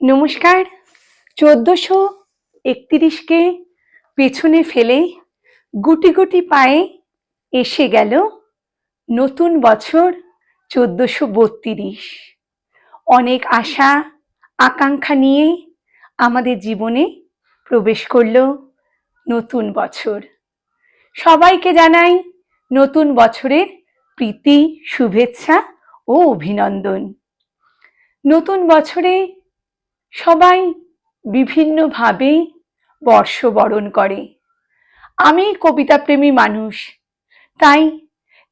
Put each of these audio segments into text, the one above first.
নমস্কার। চোদ্দশো একত্রিশকে পেছনে ফেলে গুটি গুটি পায়ে এসে গেল নতুন বছর চোদ্দশো বত্রিশ। অনেক আশা, আকাঙ্ক্ষা নিয়ে আমাদের জীবনে প্রবেশ করল নতুন বছর। সবাইকে জানাই নতুন বছরের প্রীতি, শুভেচ্ছা ও অভিনন্দন। নতুন বছরে সবাই বিভিন্নভাবে বর্ষবরণ করে। আমি কবিতাপ্রেমী মানুষ, তাই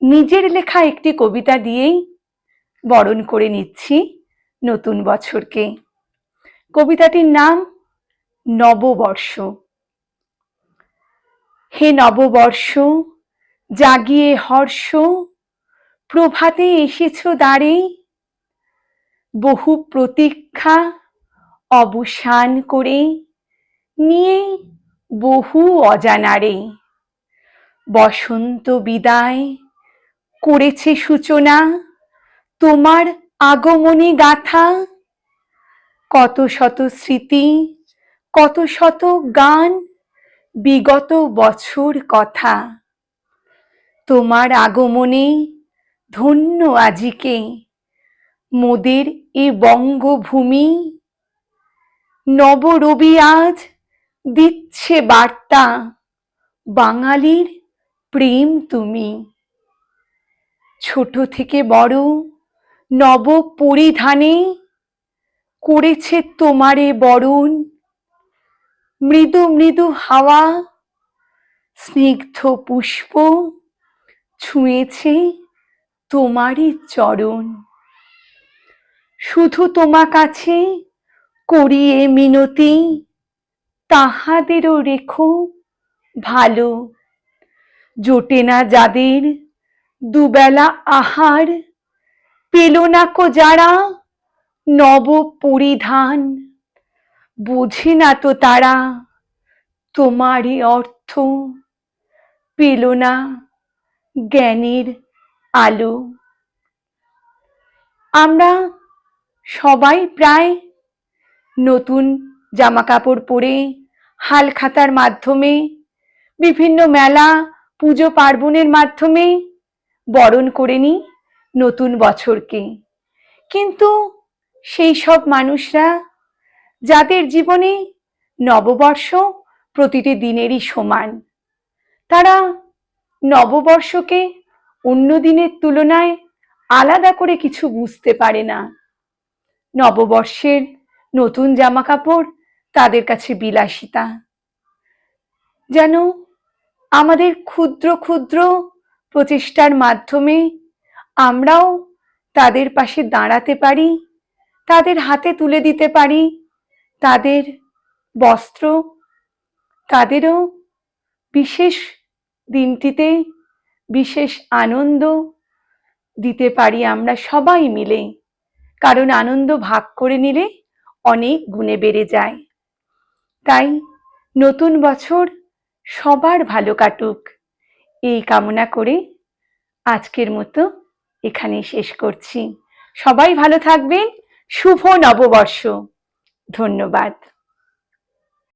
নিজের লেখা একটি কবিতা দিয়েই বরণ করে নিচ্ছি নতুন বছরকে। কবিতাটির নাম নববর্ষ। হে নববর্ষ, জাগিয়ে হর্ষ, প্রভাতে এসেছ দ্বারে বহু প্রতীক্ষা অবসান করে নিয়ে বহু অজানারে বসন্ত বিদায় করেছে সূচনা, তোমার আগমনী গাথা। কত শত স্মৃতি, কত শত গান, বিগত বছর কথা। তোমার আগমনে ধন্য আজিকে। মোদের এ বঙ্গভূমি নবরবি আজ দিচ্ছে বার্তা। বাঙালির প্রেম তুমি। ছোট থেকে বড় নব পরিধানে করেছে তোমারে বরণ। মৃদু মৃদু হাওয়া, স্নিগ্ধ পুষ্প ছুঁয়েছে তোমারই চরণ। শুধু তোমার কাছে করিয়ে মিনতি, তাহাদেরও রেখো ভালো। জোটে না যাদের, দুবেলা আহার, পেল না কো যারা নব পরিধান। বোঝে না তো তারা তোমারই অর্থ, পেল না জ্ঞানের আলো। আমরা সবাই প্রায় নতুন জামা কাপড় পরে, হাল খাতার মাধ্যমে, বিভিন্ন মেলা, পুজো পার্বণের মাধ্যমে বরণ করে নিই নতুন বছরকে। কিন্তু সেই সব মানুষরা যাদের জীবনে নববর্ষ প্রতিটি দিনেরই সমান, তারা নববর্ষকে অন্য দিনের তুলনায় আলাদা করে কিছু বুঝতে পারে না। নববর্ষের নতুন জামা কাপড় তাদের কাছে বিলাসিতা। যেন আমাদের ক্ষুদ্র ক্ষুদ্র প্রচেষ্টার মাধ্যমে আমরাও তাদের পাশে দাঁড়াতে পারি, তাদের হাতে তুলে দিতে পারি, তাদের বস্ত্র, তাদেরও বিশেষ দিনটিতে বিশেষ আনন্দ দিতে পারি আমরা সবাই মিলে। কারণ আনন্দ ভাগ করে নিলে অনেক গুণে বেড়ে যায়। তাই নতুন বছর সবার ভালো কাটুক। এই কামনা করে আজকের মতো এখানে শেষ করছি। সবাই ভালো থাকবেন। শুভ নববর্ষ। ধন্যবাদ।